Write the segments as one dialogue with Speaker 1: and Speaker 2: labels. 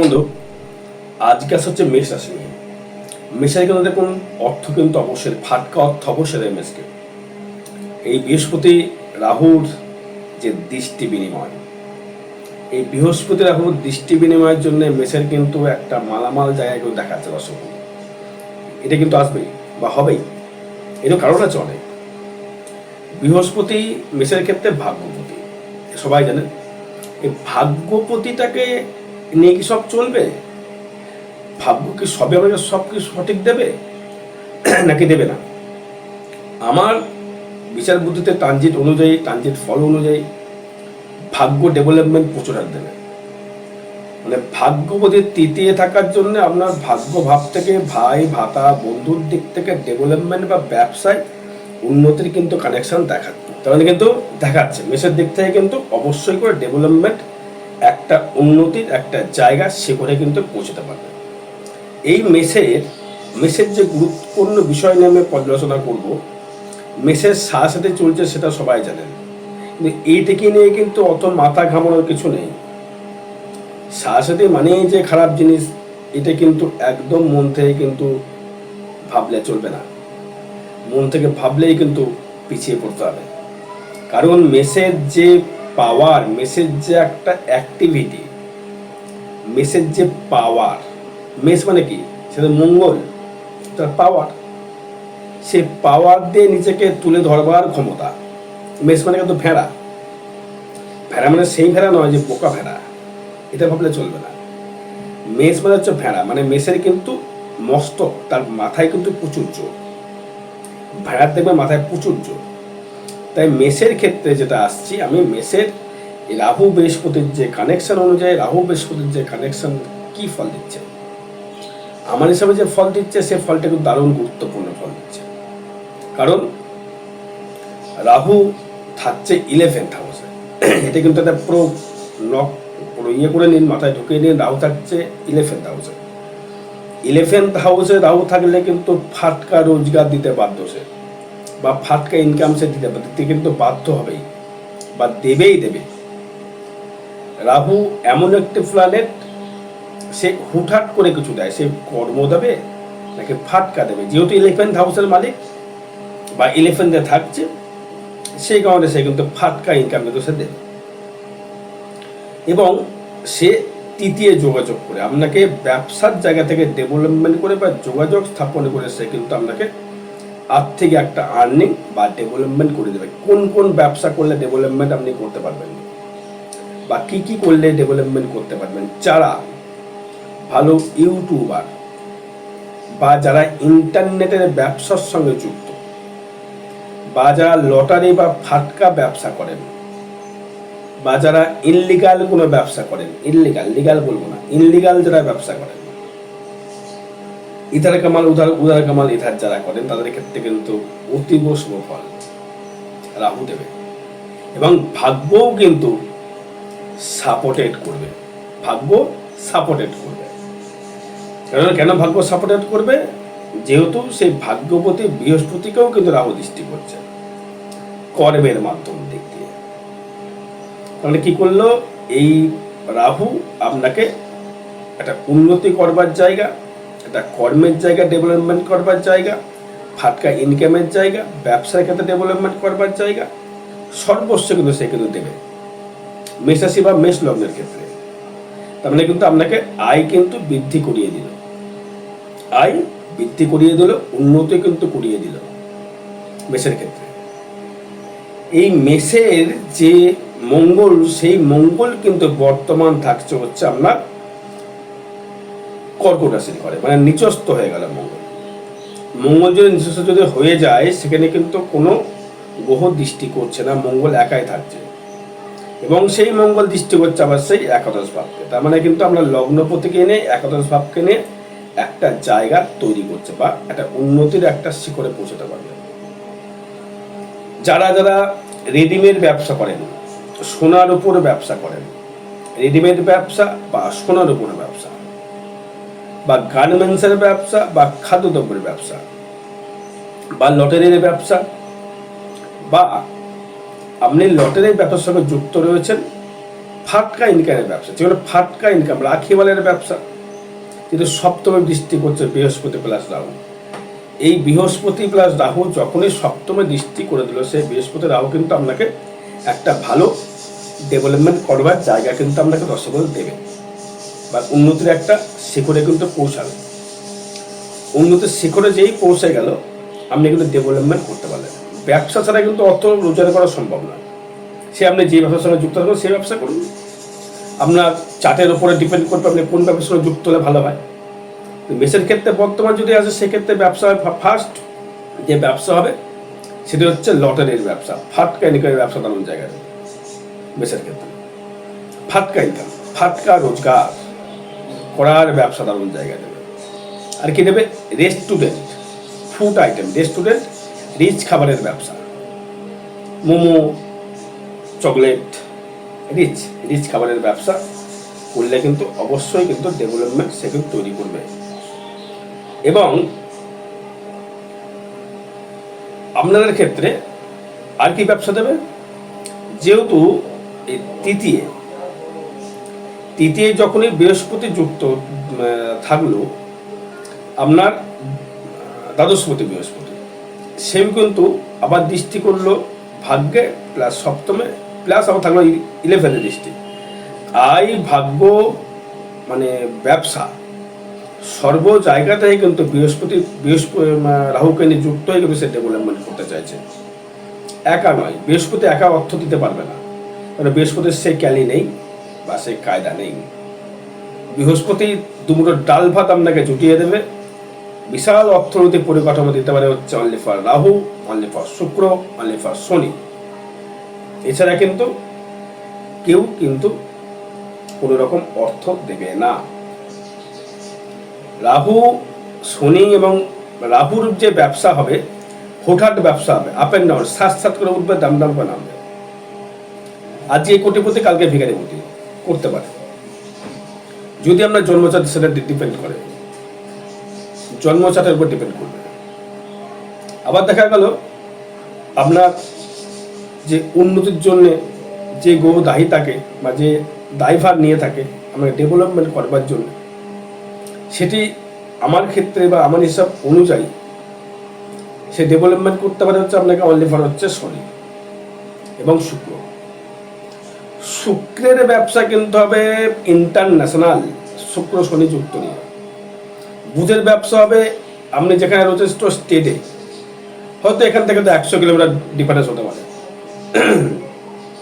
Speaker 1: বন্ধু, আজকে হচ্ছে মেষ রাশি নিয়ে। মেষের কিন্তু দেখুন, অর্থ কিন্তু অবশ্যই, ফাটকা অর্থ অবশ্যই দেয় মেষকে। এই বৃহস্পতি রাহুর যে দৃষ্টি বিনিময়, এই বৃহস্পতি রাহুর দৃষ্টি বিনিময়ের জন্য মেষের কিন্তু একটা মালামাল জায়গায় কিন্তু দেখাচ্ছে দর্শক এটা কিন্তু আসবেই বা হবেই এর কারণ আছে অনেক বৃহস্পতি মেষের ক্ষেত্রে ভাগ্যপতি, সবাই জানেন এই ভাগ্যপতিটাকে নিয়ে কি সব চলবে? ভাগ্য কি সবে আমাকে সব কি সঠিক দেবে? নাকি দেবে না? আমার বিচার বুদ্ধিতে ট্রানজিট অনুযায়ী, ট্রানজিট ফল অনুযায়ী ভাগ্য ডেভেলপমেন্ট প্রচুর হাত দেবে। মানে ভাগ্যপতির তৃতীয় থাকার জন্য আপনার ভাগ্য ভাব থেকে ভাই, ভাতা, বন্ধুর দিক থেকে ডেভেলপমেন্ট বা ব্যবসায় উন্নতির কিন্তু কানেকশন দেখাচ্ছে। তাহলে কিন্তু দেখাচ্ছে। মেসের দিক থেকে কিন্তু অবশ্যই করে ডেভেলপমেন্ট একটা উন্নতির একটা জায়গা শিখরে কিন্তু পৌঁছতে পারবে। এই মেসের মেসের যে গুরুত্বপূর্ণ বিষয় নিয়ে আমি পর্যালোচনা করব, মেসের সাথে সাথে চলছে সেটা সবাই জানেন। কিন্তু এইটাকে নিয়ে কিন্তু অত মাথা ঘামানোর কিছু নেই। সাথে মানেই যে খারাপ জিনিস, এটা কিন্তু একদম মন থেকে কিন্তু ভাবলে চলবে না। মন থেকে ভাবলেই কিন্তু পিছিয়ে পড়তে হবে। কারণ মেসের যে পাওয়ার মেসের যে একটা অ্যাক্টিভিটি মেসের যে পাওয়ার মেস মানে কি? সেটা মঙ্গল তার পাওয়ার সে পাওয়ার দিয়ে নিজেকে তুলে ধরবার ক্ষমতা। মেস মানে কিন্তু ভেড়া। ভেড়া মানে সেই ভেড়া নয় যে বোকা ভেড়া। এটা ভাবলে চলবে না। মেষ মানে হচ্ছে ভেড়া। মানে মেষের কিন্তু মস্তক তার মাথায় কিন্তু প্রচুর জোর। ভেড়ার দেখবে মাথায় প্রচুর জোর। তাই মেষের ক্ষেত্রে যেটা আসছি, আমি মেষের রাহু বৃহস্পতির যে কানেকশন অনুযায়ী রাহু বৃহস্পতির যে কানেকশন কি ফল দিচ্ছে? আমার হিসাবে যে ফল দিচ্ছে, সে ফলটা কিন্তু দারুণ গুরুত্বপূর্ণ ফল দিচ্ছে। কারণ রাহু থাকছে ইলেভেন্থ হাউসে এটা কিন্তু একটা পুরো লক পুরো ইয়ে করে নিন, মাথায় ঢুকিয়ে নিন, রাহু থাকছে ইলেভেন্থ হাউসে ইলেভেন্থ হাউসে রাহু থাকলে কিন্তু ফাটকা রোজগার দিতে বাধ্য সে। বা ফাটকা ইনকাম সে দিতে দিতে কিন্তু বাধ্য হবেই বা দেবেই দেবে। রাহু এমন একটি প্ল্যানেট সে হুটহাট করে কিছু দেয়। সে কর্ম দেবে নাকি ফাটকা দেবে? যেহেতু ইলেভেন্থ হাউসের মালিক বা ইলেভেন্থে থাকছে, সেই কারণে সে কিন্তু ফাটকা ইনকাম কিন্তু সে দেবে। এবং সে তৃতীয় যোগাযোগ করে। আপনাকে ব্যবসার জায়গা থেকে ডেভেলপমেন্ট করে বা যোগাযোগ স্থাপন করে সে কিন্তু আপনাকে আর্থিক একটা আর্নিং বা ডেভেলপমেন্ট করে দেবে। কোন কোন ব্যবসা করলে ডেভেলপমেন্ট আপনি করতে পারবেন? বা কি কি করলে ডেভেলপমেন্ট করতে পারবেন? যারা ভালো ইউটিউবার বা যারা ইন্টারনেটের ব্যবসার সঙ্গে যুক্ত বা যারা লটারি বা ফাটকা ব্যবসা করেন বা যারা ইনলিগাল কোনো ব্যবসা করেন ইনলিগাল লিগাল বলব না ইনলিগাল যারা ব্যবসা করেন ইধার কামাল, উধার উদার কামাল, ইধার যারা করেন, তাদের ক্ষেত্রে কিন্তু অতীব শুভ ফল রাহু দেবে। এবং ভাগ্যও কিন্তু সাপোর্টেড করবে। ভাগ্য সাপোর্টেড করবে। কেন কেন ভাগ্য সাপোর্টেড করবে? যেহেতু সেই ভাগ্যপতি বৃহস্পতিকেও কিন্তু রাহু দৃষ্টি করছে কর্মের মাধ্যম দিক দিয়ে। তাহলে কি করল? এই রাহু আপনাকে একটা উন্নতি করবার জায়গা একটা কর্মের জায়গা ডেভেলপমেন্ট করবার জায়গা, ফাটকা ইনকামের জায়গা, ব্যবসার ক্ষেত্রে ডেভেলপমেন্ট করবার জায়গা, সর্বস্ব কিন্তু সে কিন্তু দেবে। মেষাশি বা মেষ লগ্নের ক্ষেত্রে। তার মানে কিন্তু আপনাকে আয় কিন্তু বৃদ্ধি করিয়ে দিল। আয় বৃদ্ধি করিয়ে দিল, উন্নতি কিন্তু করিয়ে দিল মেষের ক্ষেত্রে। এই মেষের যে মঙ্গল, সেই মঙ্গল কিন্তু বর্তমান থাকছে হচ্ছে আপনার কর্কট ঘরে মানে নিচস্ত হয়ে গেল মঙ্গল। মঙ্গল যদি নিচস্ত যদি হয়ে যায়, সেখানে কিন্তু কোনো গ্রহ দৃষ্টি করছে না, মঙ্গল একাই থাকছে। এবং সেই মঙ্গল দৃষ্টি করছে, আবার সেই একাদশ ভাবকে। তার মানে কিন্তু আমরা লগ্নপতিকে এনে একাদশ ভাবকে নিয়ে একটা জায়গা তৈরি করছে বা একটা উন্নতির একটা শিখরে পৌঁছতে পারবে। যারা যারা রেডিমেড ব্যবসা করেন, সোনার উপর ব্যবসা করেন, রেডিমেড ব্যবসা বা সোনার উপর ব্যবসা বা গার্মেন্টসের ব্যবসা বা খাদ্যদ্রব্যের ব্যবসা বা লটারির ব্যবসা বা আপনি লটারির ব্যবসার সঙ্গে যুক্ত রয়েছেন, ফাটকা ইনকামের ব্যবসা, যেগুলো ফাটকা ইনকাম রাখিওয়ালের ব্যবসা, কিন্তু সপ্তমে দৃষ্টি করছে বৃহস্পতি প্লাস রাহু। এই বৃহস্পতি প্লাস রাহু যখনই সপ্তমে দৃষ্টি করে দিল, সেই বৃহস্পতি রাহু কিন্তু আপনাকে একটা ভালো ডেভেলপমেন্ট করবার জায়গা কিন্তু আপনাকে দর্শক দেবে। বা উন্নতির একটা শিখরে কিন্তু পৌঁছাবে। উন্নতির শিখরে যেই পৌঁছে গেল, আপনি কিন্তু ডেভেলপমেন্ট করতে পারলেন। ব্যবসা ছাড়া কিন্তু অর্থ রোজগার করা সম্ভব নয়। সে আপনি যে ব্যবসার সঙ্গে যুক্ত থাকবেন, সেই ব্যবসা করুন। আপনার চার্টের উপরে ডিপেন্ড করবে আপনি কোন ব্যবসার সঙ্গে যুক্ত হলে ভালো হয়। মেসের ক্ষেত্রে বর্তমান যদি আসে, সেক্ষেত্রে ব্যবসা ফার্স্ট যে ব্যবসা হবে, সেটি হচ্ছে লটারির ব্যবসা। ফাটকা ইনকামের ব্যবসা তেমন জায়গায়। মেসের ক্ষেত্রে। ফাটকা ইনকাম ফাটকা রোজগার। করার ব্যবসা দারুণ জায়গা দেবে। আর কি দেবে restaurant food item restaurant rich খাবারের ব্যবসা। মোমো চকলেট রিচ রিচ খাবারের ব্যবসা করলে কিন্তু অবশ্যই কিন্তু ডেভেলপমেন্ট সে কিন্তু তৈরি করবে। এবং আপনাদের ক্ষেত্রে আর কি ব্যবসা দেবে? যেহেতু এই তৃতীয় তৃতীয় যখনই বৃহস্পতি যুক্ত থাকল, আপনার দ্বাদশপতি বৃহস্পতি। সেও কিন্তু আবার দৃষ্টি করল ভাগ্যে প্লাস সপ্তমে প্লাস আবার থাকল ইলেভেনের দৃষ্টি। আই ভাগ্য মানে ব্যবসা, সর্ব জায়গাতেই কিন্তু বৃহস্পতি বৃহস্পতি রাহুকে নিয়ে যুক্ত হয়ে কিন্তু সে ডেভেলপমেন্ট করতে চাইছে। একা নয়, বৃহস্পতি একা অর্থ দিতে পারবে না। কারণ বৃহস্পতির সে ক্যালি নেই। বা সেই কায়দা নেই। বৃহস্পতি দুমুটো ডাল ভাত আপনাকে জুটিয়ে দেবে। বিশাল অর্থনৈতিক পরিকাঠামো দিতে পারে হচ্ছে only for Rahu only for Shukra only for Shani এছাড়া কিন্তু কেউ কিন্তু কোনো রকম অর্থ দেবে না। রাহু, শনি এবং রাহুর যে ব্যবসা হবে হঠাৎ ব্যবসা হবে আপ অ্যান্ড ডাউন সাত সাত করে উঠবে, দাম দাম করে নামবে। আজকে কোটিপতি, কালকে ভিখারি পতি করতে পারে। যদি আমরা জন্মচাট সেটা ডিপেন্ড করে জন্মচাটের উপর ডিপেন্ড করবে। আবার দেখা গেল আপনার যে উন্নতির জন্য যে গো দায়ী থাকে বা যে দায়ভার নিয়ে থাকে আমাকে ডেভেলপমেন্ট করবার জন্য, সেটি আমার ক্ষেত্রে বা আমার হিসাব অনুযায়ী সে ডেভেলপমেন্ট করতে পারে হচ্ছে আপনাকে অনলি ফর হচ্ছে শনি এবং শুক্র। শুক্রের ব্যবসা কিন্তু হবে ইন্টারন্যাশনাল শুক্র শনি যুক্ত নিয়ে। বুধের ব্যবসা হবে, আপনি যেখানে রয়েছে স্টেটে হয়তো এখান থেকে তো একশো কিলোমিটার ডিফারেন্স হতে পারে।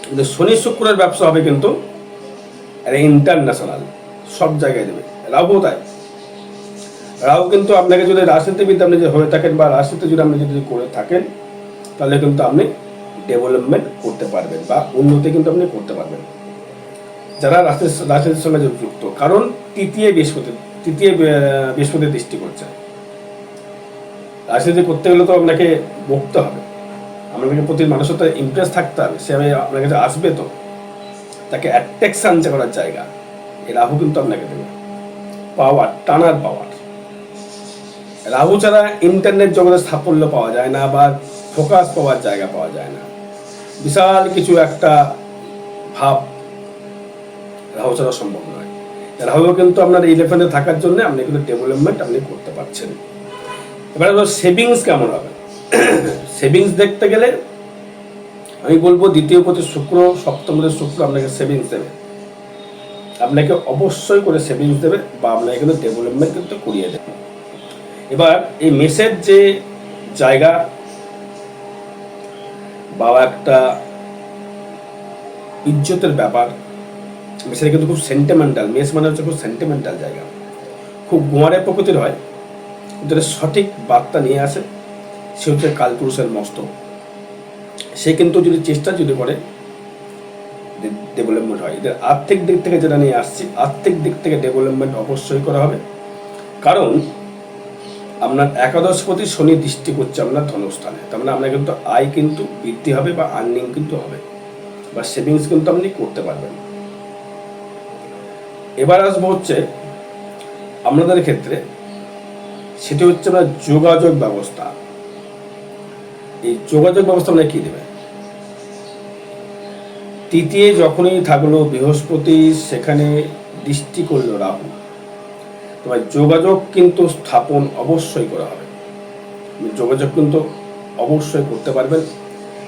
Speaker 1: কিন্তু শনি শুক্রের ব্যবসা হবে কিন্তু ইন্টারন্যাশনাল সব জায়গায় দেবে। রাহু তাই রাহু কিন্তু আপনাকে যদি রাজনীতিবিদ আপনি যদি হয়ে থাকেন বা রাজনীতি যদি আপনি যদি করে থাকেন, তাহলে কিন্তু আপনি ডেভেলপমেন্ট করতে পারবেন বা উন্নতি কিন্তু আপনি করতে পারবেন। যারা রাজনীতি রাজনীতির সঙ্গে যুক্ত কারণ তৃতীয় বৃহস্পতি তৃতীয় আহ, বৃহস্পতির দৃষ্টি করছে। রাজনীতি করতে গেলে তো আপনাকে বকতে হবে। আপনাকে প্রতি মানুষের তো ইমপ্রেস থাকতে হবে সে আপনার কাছে আসবে তো। তাকে অ্যাট্রাকশন করার জায়গা এই রাহু কিন্তু আপনাকে দেবে। পাওয়ার টানার পাওয়ার রাহু ছাড়া ইন্টারনেট জগতে সাফল্য পাওয়া যায় না বা ফোকাস পাওয়ার জায়গা পাওয়া যায় না। বিশাল কিছু একটা ভাব রাহু ছাড়া সম্ভব নয়। রাহু কিন্তু আপনার ইলেভেনে থাকার জন্য আপনি কিন্তু ডেভেলপমেন্ট আপনি করতে পারছেন। এবার সেভিংস কেমন হবে? সেভিংস দেখতে গেলে আমি বলব দ্বিতীয় পথে শুক্র সপ্তমতে শুক্র আপনাকে সেভিংস দেবে। আপনাকে অবশ্যই করে সেভিংস দেবে বা আপনাকে কিন্তু ডেভেলপমেন্ট কিন্তু করিয়ে দেবে। এবার এই মেসের যে জায়গা বা একটা ইজ্জতের ব্যাপার। সেটা কিন্তু খুব সেন্টিমেন্টাল মেস মানে হচ্ছে খুব সেন্টিমেন্টাল জায়গা। খুব গোয়ারে প্রকৃতির হয়, কিন্তু সঠিক বার্তা নিয়ে আসে, সে হচ্ছে কালপুরুষের মস্ত। সে কিন্তু যদি চেষ্টা যদি করে ডেভেলপমেন্ট হয়। এদের আর্থিক দিক থেকে যেটা নিয়ে আসছি, আর্থিক দিক থেকে ডেভেলপমেন্ট অবশ্যই করা হবে। কারণ আপনার একাদশপতি শনি দৃষ্টি করছে আপনার ধনস্থানে। তার মানে আপনার কিন্তু আয় কিন্তু বৃদ্ধি হবে বা আর্নিং কিন্তু হবে। বা সেভিংস কিন্তু আপনি করতে পারবেন। এবার আসব হচ্ছে আপনাদের ক্ষেত্রে। সেটি হচ্ছে আপনার যোগাযোগ ব্যবস্থা। এই যোগাযোগ ব্যবস্থা আপনাকে কী দেবে? তৃতীয় যখনই থাকল বৃহস্পতি, সেখানে দৃষ্টি করল রাহু। তোমার যোগাযোগ কিন্তু স্থাপন অবশ্যই করা হবে। যোগাযোগ কিন্তু অবশ্যই করতে পারবেন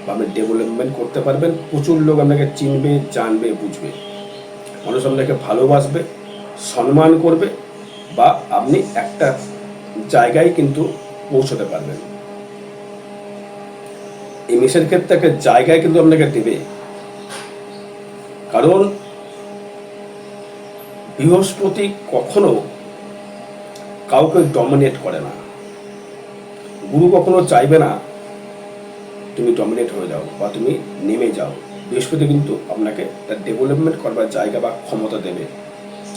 Speaker 1: বা আপনি ডেভেলপমেন্ট করতে পারবেন। প্রচুর লোক আপনাকে চিনবে, জানবে, বুঝবে। মানুষ আপনাকে ভালোবাসবে, সম্মান করবে বা আপনি একটা জায়গায় কিন্তু পৌঁছতে পারবেন। এই মিশের ক্ষেত্রে একটা জায়গায় কিন্তু আপনাকে দেবে। কারণ বৃহস্পতি কখনো কাউকে ডমিনেট করে না। গুরু কখনো চাইবে না তুমি ডমিনেট হয়ে যাও বা তুমি নেমে যাও। বৃহস্পতি কিন্তু আপনাকে একটা ডেভেলপমেন্ট করবার জায়গা বা ক্ষমতা দেবে।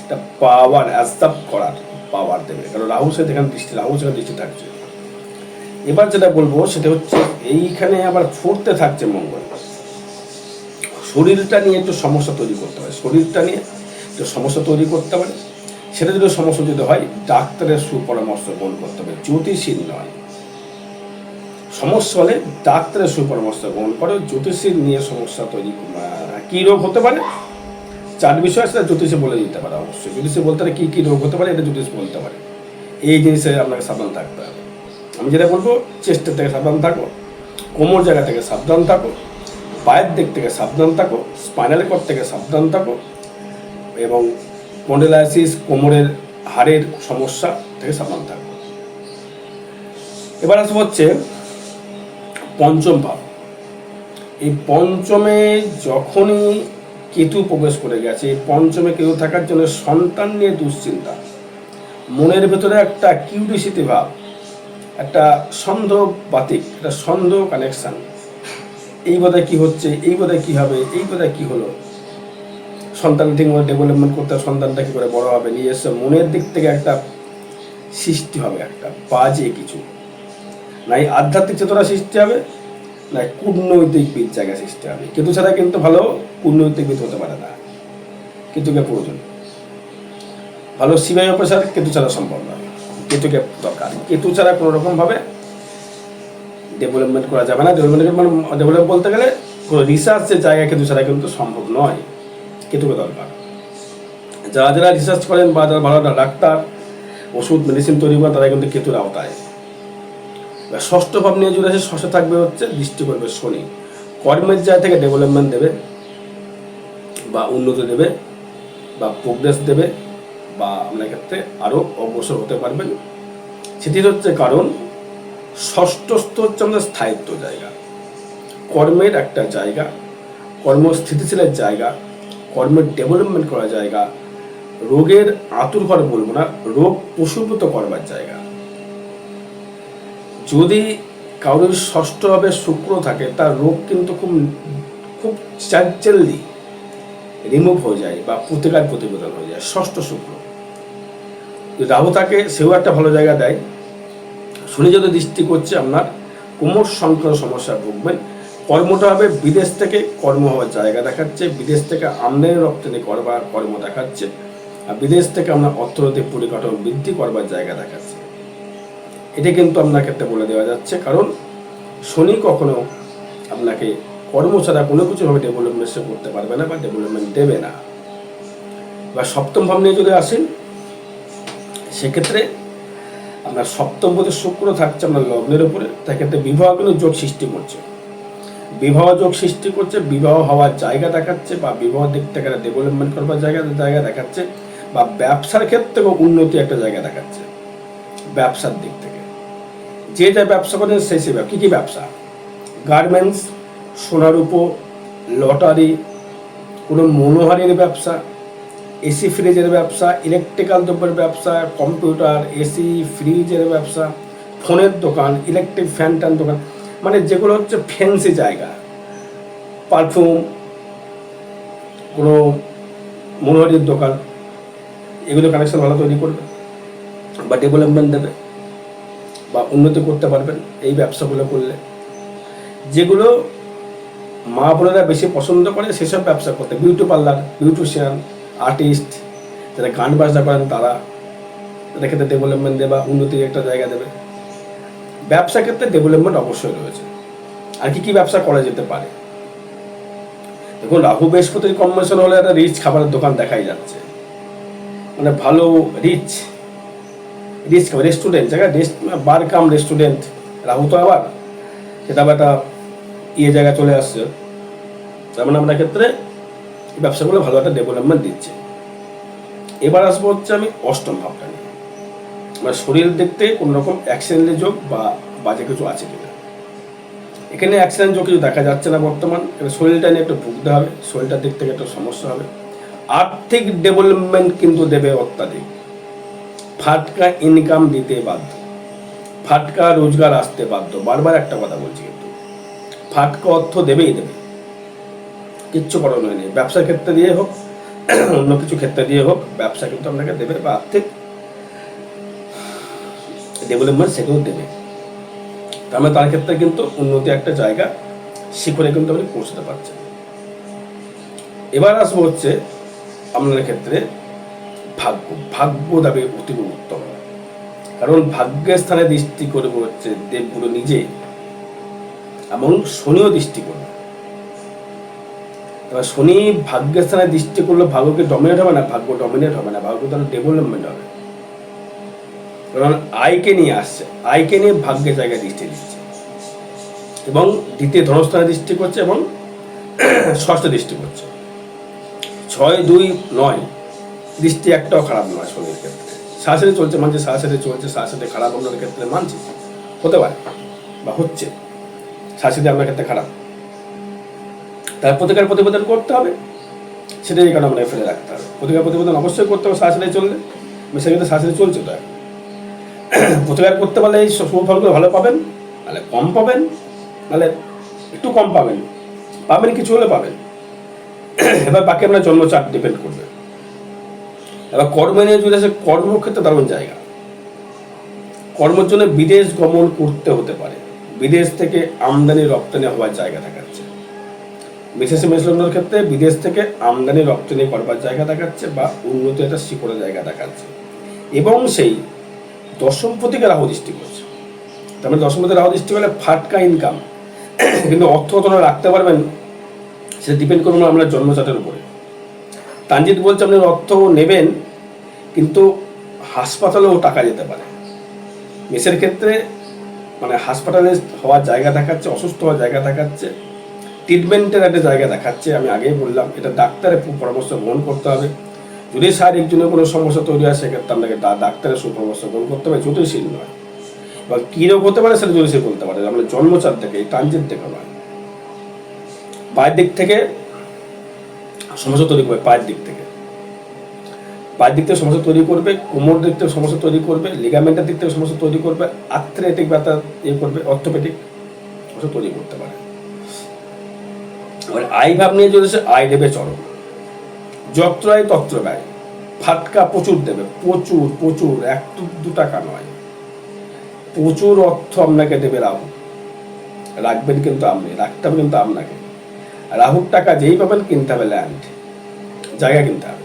Speaker 1: একটা পাওয়ার অ্যাজদাপ করার পাওয়ার দেবে। কারণ রাহু সে এখানে দৃষ্টি, রাহু সেখানে দৃষ্টি থাকছে। এবার যেটা বলব সেটা হচ্ছে এইখানে আবার ফুটতে থাকছে মঙ্গল। শরীরটা নিয়ে একটু সমস্যা তৈরি করতে পারে। শরীরটা নিয়ে একটু সমস্যা তৈরি করতে পারে। সেটা যদি সমস্যা যদি হয়, ডাক্তারের সুপরামর্শ গ্রহণ করতে হবে। জ্যোতিষীর নয়। সমস্যা হলে ডাক্তারের সুপরামর্শ গ্রহণ করে। জ্যোতিষীর নিয়ে সমস্যা তৈরি কী রোগ হতে পারে? চার বিষয় সেটা জ্যোতিষে বলে দিতে পারে অবশ্যই। জ্যোতিষে বলতে পারে কী কী রোগ হতে পারে, এটা জ্যোতিষ বলতে পারে। এই জিনিসে আপনাকে সাবধান থাকতে হবে। আমি যেটা বলব চেস্টের থেকে সাবধান থাকো। কোমর জায়গা থেকে সাবধান থাকো। পায়ের দিক থেকে সাবধান থাকো। স্পাইনাল কর্ড থেকে সাবধান থাকো। এবং স্পন্ডেলাইসিস কোমরের হাড়ের সমস্যা থেকে সাবধান থাকবে এবার আসব হচ্ছে পঞ্চম ভাব। এই পঞ্চমে যখনই কেতু প্রবেশ করে গেছে, এই পঞ্চমে কেতু থাকার জন্য সন্তান নিয়ে দুশ্চিন্তা। মনের ভেতরে একটা কিউরিসিটি ভাব, একটা সন্দেহ বাতিক একটা সন্দেহ কানেকশান এই বোধহয় কী হচ্ছে, এই বোধহয় কী হবে, এই বোধহয় কী হলো? সন্তান ঠিকমতো ডেভেলপমেন্ট করতে হবে, সন্তানটা কী করে বড় হবে? এসে মনের দিক থেকে একটা সৃষ্টি হবে একটা বাজে কিছু। নাই আধ্যাত্মিক চেতনা সৃষ্টি হবে না কূটনৈতিক জায়গা সৃষ্টি হবে। কেতু ছাড়া কিন্তু ভালো কূটনৈতিক কূটনৈতিকবিদ হতে পারে না। কেতুকে প্রয়োজন। ভালো সিবিআই অফিসার কেতু ছাড়া সম্ভব নয়। কেতুকে দরকার। কেতু ছাড়া কোনো রকমভাবে ডেভেলপমেন্ট করা যাবে না। ডেভেলপমেন্ট মানে ডেভেলপ বলতে গেলে কোনো রিসার্চের জায়গা কেতু ছাড়া কিন্তু সম্ভব নয়। কেতুকে দরকার। যারা যারা রিসার্চ করেন বা যারা ভালো ডাক্তার, ওষুধ মেডিসিন তৈরি করেন তারা কিন্তু কেতুর আওতায়। ষষ্ঠ ভাব নিয়ে জুড়ে আছে ষষ্ঠ থাকবে হচ্ছে দৃষ্টি করবে শনি। কর্মের জায়গা থেকে ডেভেলপমেন্ট দেবে, বা উন্নতি দেবে, বা প্রোগ্রেস দেবে, বা আপনার ক্ষেত্রে আরও অগ্রসর হতে পারবেন। সেটি হচ্ছে কারণ ষষ্ঠস্থ হচ্ছে আমাদের স্থায়িত্ব জায়গা। কর্মের একটা জায়গা কর্মস্থিতিশীলের জায়গা কর্মের ডেভেলপমেন্ট করার জায়গা। রোগের আতুরঘর বলব না, রোগ প্রসূভূত করবার জায়গা। যদি কারোর ষষ্ঠভাবে শুক্র থাকে, তার রোগ কিন্তু খুব খুব চাঞ্চল্যি রিমুভ হয়ে যায় বা প্রতিকার প্রতিবেদন হয়ে যায়, ষষ্ঠ শুক্র। রাহু থাকে, সেও একটা ভালো জায়গা দেয়। শনি যদি দৃষ্টি করছে আপনার, কোমর সংক্রান্ত সমস্যা ভুগবেন কর্মটা হবে বিদেশ থেকে কর্ম হওয়ার জায়গা দেখাচ্ছে, বিদেশ থেকে আমদানি রপ্তানি করবার কর্ম দেখাচ্ছে, আর বিদেশ থেকে আমরা অর্থনৈতিক পরিকাঠামো বৃদ্ধি করবার জায়গা দেখাচ্ছে। এটা কিন্তু আপনার ক্ষেত্রে বলে দেওয়া যাচ্ছে, কারণ শনি কখনো আপনাকে কর্ম ছাড়া কোনো কিছুভাবে ডেভেলপমেন্ট সে করতে পারবে না বা ডেভেলপমেন্ট দেবে না। বা সপ্তম ভাব নিয়ে যদি আসেন, সেক্ষেত্রে আপনার সপ্তম পদে শুক্র থাকছে আপনার লগ্নের উপরে সেক্ষেত্রে বিবাহ কিন্তু যোগ সৃষ্টি করছে। বিবাহ যোগ সৃষ্টি করছে, বিবাহ হওয়ার জায়গা দেখাচ্ছে বা বিবাহ দিক থেকে একটা ডেভেলপমেন্ট করবার জায়গা জায়গা দেখাচ্ছে বা ব্যবসার ক্ষেত্রেও উন্নতি একটা জায়গা দেখাচ্ছে ব্যবসার দিক থেকে। যে যা ব্যবসা করেন সেই সে কী কী ব্যবসা? গার্মেন্টস, সোনার উপ লটারি, কোনো মনোহারির ব্যবসা, এসি ফ্রিজের ব্যবসা ইলেকট্রিক্যাল দ্রব্যের ব্যবসা কম্পিউটার এসি, ফ্রিজের ব্যবসা, ফোনের দোকান ইলেকট্রিক ফ্যান ট্যান দোকান। মানে যেগুলো হচ্ছে ফ্যান্সি জায়গা। পারফিউম কোনো মনোহারির দোকান, এগুলো কানেকশন ভালো তৈরি করবে, বা ডেভেলপমেন্ট দেবে, বা উন্নতি করতে পারবেন এই ব্যবসাগুলো করলে। যেগুলো মা বোনেরা বেশি পছন্দ করে সেসব ব্যবসা করতে বিউটি পার্লার বিউটিশিয়ান আর্টিস্ট যারা গান বাজনা করেন তারা, তাদের ক্ষেত্রে ডেভেলপমেন্ট দেবে বা উন্নতির একটা জায়গা দেবে। ব্যবসা ক্ষেত্রে ডেভেলপমেন্ট অবশ্যই রয়েছে। আর কি কি ব্যবসা করা যেতে পারে? দেখুন, রাহু বৃহস্পতির কম্বিনেশন হলে একটা রিচ খাবারের দোকান দেখাই যাচ্ছে। মানে ভালো rich rich restaurant rest bar cum restaurant Rahu তো আবার, সেটা একটা ইয়ে জায়গায় চলে আসছে। তার মানে আপনার ক্ষেত্রে ব্যবসাগুলো ভালো একটা ডেভেলপমেন্ট দিচ্ছে। এবার আসব হচ্ছে আমি অষ্টম ভাবটা নিয়ে। মানে শরীর দেখতে কোনো রকম অ্যাক্সিডেন্টের যোগ বা বাজে কিছু আছে কিনা। এখানে অ্যাক্সিডেন্ট যোগ কিছু দেখা যাচ্ছে না বর্তমান। এবার শরীরটা নিয়ে একটু ভুগতে হবে। শরীরটার দিক থেকে একটু সমস্যা হবে। আর্থিক ডেভেলপমেন্ট কিন্তু দেবে অত্যাধিক। ফাটকা ইনকাম দিতে বাধ্য। ফাটকা রোজগার আসতে বাধ্য। বারবার একটা কথা বলছি কিন্তু। ফাটকা অর্থ দেবেই দেবে। কিচ্ছু করানো নেই ব্যবসার ক্ষেত্রে দিয়ে হোক, অন্য কিছু ক্ষেত্রে দিয়ে হোক, ব্যবসা কিন্তু আপনাকে দেবে বা আর্থিক ডেভেলপমেন্ট সেগুলো দেবে। তার মানে তার ক্ষেত্রে কিন্তু উন্নতি একটা জায়গা শিখরে কিন্তু আপনি পৌঁছতে পারছেন। এবার আসব হচ্ছে আপনার ক্ষেত্রে ভাগ্য। ভাগ্য দাবি অতি উত্তম কারণ ভাগ্যের স্থানে দৃষ্টি করবে হচ্ছে দেবগুরু নিজে এবং শনিও দৃষ্টি করবে। শনি ভাগ্যের স্থানে দৃষ্টি করলে ভাগ্যকে ডমিনেট হবে না, ভাগ্য ডমিনেট হবে না, ভাগ্য তার ডেভেলপমেন্ট হবে। কারণ আয়কে নিয়ে আসছে। আয়কে নিয়ে ভাগ্যের জায়গায় দৃষ্টি দিচ্ছে। এবং দ্বিতীয় ধনস্থানে দৃষ্টি করছে এবং ষষ্ঠ দৃষ্টি করছে। ছয়, দুই, নয়, দৃষ্টি একটাও খারাপ নয় শনির ক্ষেত্রে। সারাসারি চলছে মানছে সারাসারি চলছে সারাসারি খারাপ অন্যের ক্ষেত্রে মানছে। হতে পারে বা হচ্ছে। সারাসারি আপনার ক্ষেত্রে খারাপ। তার প্রতিকার প্রতিবেদন করতে হবে। সেটাই কারণে আপনাকে ফেলে রাখতে হবে। প্রতিকার প্রতিবেদন অবশ্যই করতে হবে সারাসারি চললে। কিন্তু সারাসারি চলছে তো প্রতিকার করতে পারলে এই ফলগুলো ভালো পাবেন নাহলে কম পাবেন নাহলে একটু কম পাবেন পাবেন কিছু হলে পাবেন। এবার বাকি আপনার জন্মচাপ ডিপেন্ড করবে। এবার কর্ম নিয়ে চলে আসে, কর্মক্ষেত্রে দারুণ জায়গা। কর্মের জন্য বিদেশ গমন করতে হতে পারে। বিদেশ থেকে আমদানি, রপ্তানি হওয়ার জায়গা দেখাচ্ছে বিশেষ মেসলগ্নের ক্ষেত্রে বিদেশ থেকে আমদানি, রপ্তানি করবার জায়গা দেখাচ্ছে বা উন্নতি একটা শিকড়ের জায়গা দেখাচ্ছে এবং সেই দশম প্রতীকে রাহু দৃষ্টি করছে। তার মানে দশম প্রতীকে রাহু দৃষ্টি করলে ফাটকা ইনকাম কিন্তু অর্থ কতটা রাখতে পারবেন, সেটা ডিপেন্ড করবে না আপনার জন্মচাটের উপরে। তানজিৎ বলছে আপনি অর্থ নেবেন, কিন্তু হাসপাতালেও টাকা যেতে পারে। মেসের ক্ষেত্রে মানে হাসপাতালে হওয়ার জায়গা দেখাচ্ছে, অসুস্থ হওয়ার জায়গা দেখাচ্ছে ট্রিটমেন্টের একটা জায়গা দেখাচ্ছে, আমি আগেই বললাম, এটা ডাক্তারের পরামর্শ গ্রহণ করতে হবে। যদি শারীরিক জন্য কোনো সমস্যা তৈরি হয়, সেক্ষেত্রে আপনাকে ডাক্তারের সুপরামর্শ গ্রহণ করতে হবে জ্যোতিষীর নয়। বা কী রোগ হতে পারে সেটা জ্যোতিষী বলতে পারে। আমরা জন্মচার থেকে, এই ট্রানজিট থেকে নয়। পায়ের দিক থেকে, সমস্যা তৈরি করবে পায়ের দিক থেকে। পায়ের দিক থেকে সমস্যা তৈরি করবে, কোমর দিক থেকে সমস্যা তৈরি করবে লিগামেন্টের দিক থেকে সমস্যা তৈরি করবে আর্থ্রেটিক ব্যথা ইয়ে করবে অর্থোপেডিক সমস্যা তৈরি করতে পারে। এবার আই ভাব নিয়ে চলেছে আই দেবে চরম। যত্র আয় তত্র ব্যয় ফাটকা প্রচুর দেবে, প্রচুর প্রচুর, এক দু টাকা নয়। প্রচুর অর্থ আপনাকে দেবে রাহু। রাখবেন কিন্তু আপনি, রাখতে হবে কিন্তু আপনাকে। রাহুর টাকা যেই পাবেন কিনতে হবে ল্যান্ড জায়গা কিনতে হবে।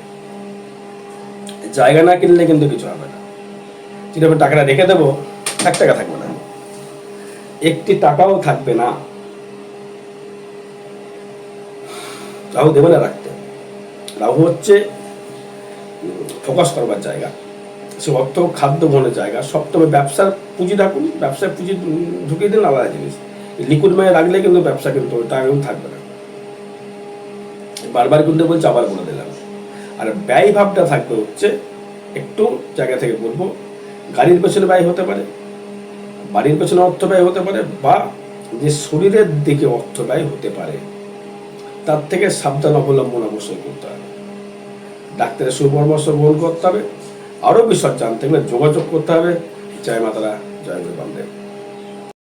Speaker 1: জায়গা না কিনলে কিন্তু কিছু হবে না। যদি আমি টাকাটা রেখে দেবো, এক টাকা থাকবে না। একটি টাকাও থাকবে না। রাহু দেবে না রাখতে। রাহু হচ্ছে ফোকাস করবার জায়গা। সে অর্থ খাদ্য গ্রহণের জায়গা। সপ্তমে ব্যবসার পুঁজি রাখুন, ব্যবসায় পুঁজি ঢুকিয়ে দিন, আলাদা জিনিস। লিকুইড মানি রাখলে কিন্তু ব্যবসা কিন্তু টাকা কিন্তু থাকবে না। বারবার কিন্তু বলছে, আবার বলে দিলাম। আর ব্যয় ভাবটা থাকবে হচ্ছে, একটু জায়গা থেকে বলব, গাড়ির পেছনে ব্যয় হতে পারে, বাড়ির পেছনে অর্থ ব্যয় হতে পারে, বা যে শরীরের দিকে অর্থ ব্যয় হতে পারে, তার থেকে সাবধান, অবলম্বন অবশ্যই করতে হবে। ডাক্তারের সুপরামর্শ গ্রহণ করতে হবে। আরও বিষয় জানতে গেলে যোগাযোগ করতে হবে। জয় মাতারা, জয় গুরু বামদেব।